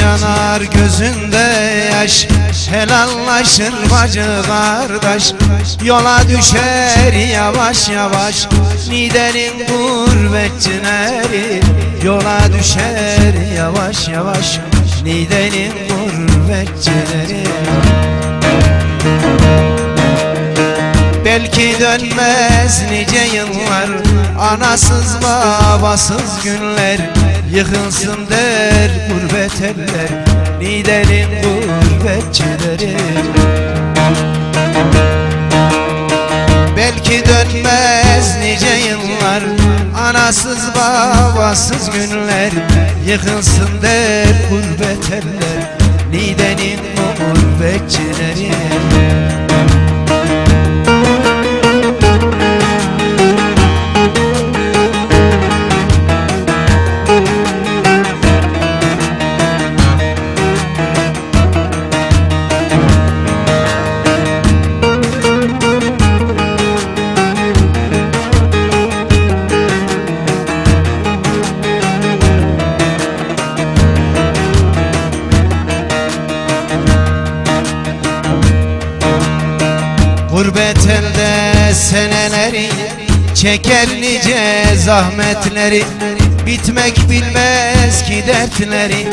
Yanar gözünde yaş. Helallaşır bacı kardeş. Yola düşer yavaş yavaş. Nidenin gurbetçileri Yola düşer yavaş yavaş. Nidenin gurbetçileri Belki dönmez nice yıllar Anasız babasız günler. Yıkılsın der gurbet eller Nidenin gurbetçileri Belki dönmez nice yıllar Anasız babasız günler. Yıkılsın der gurbet eller Nidenin gurbetçileri Gurbet elde seneleri Çeker nice zahmetleri Bitmek bilmez ki dertleri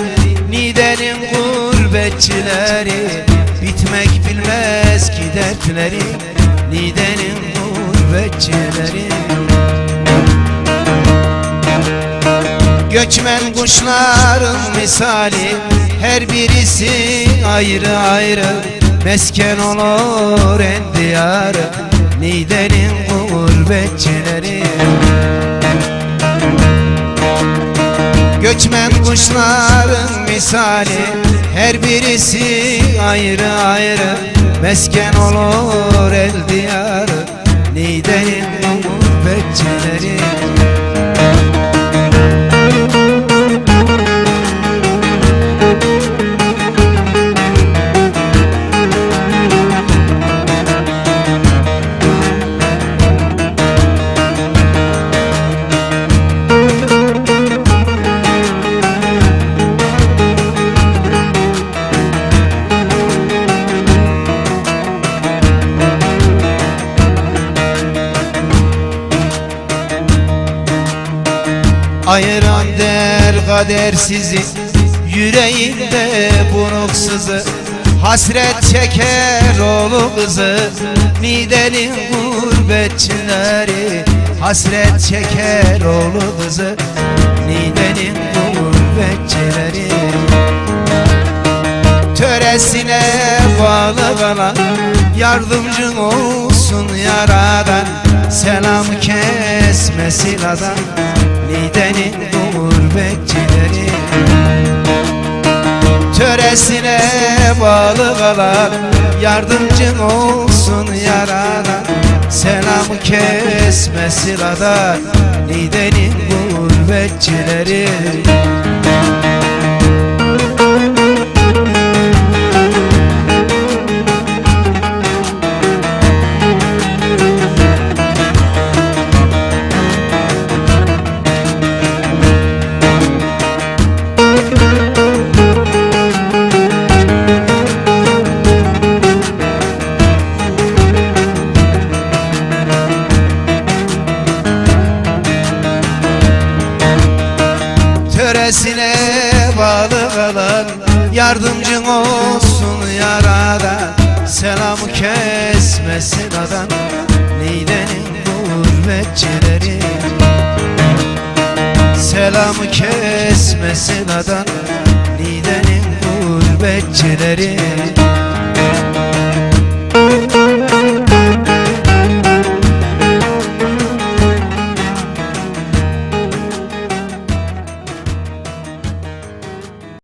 Nidenin gurbetçileri Bitmek bilmez ki dertleri Nidenin gurbetçileri. Göçmen kuşların misali Her birisi ayrı ayrı Mesken olur en diyarı Nidenin gurbetçileri. Göçmen kuşların misali Her birisi ayrı ayrı. Mesken olur el diyarı Nidenin gurbetçileri Ayıran der kader sizi Yüreğinde buruk Hasret çeker oğlu kızı Nidenin gurbetçileri Hasret çeker oğlu kızı Nidenin gurbetçileri. Töresine bağlı kalan Yardımcın olsun yaradan Selam kesme siladan Nidenin gurbetçileri Töresine bağlı kalan Yardımcın olsun yaradan Selam kesme siladan Nidenin gurbetçileri bağlı kalan Yardımcın olsun yaradan Selamı kesmesin adam Nidenin gurbetçileri Selamı kesmesin adam Nidenin gurbetçileri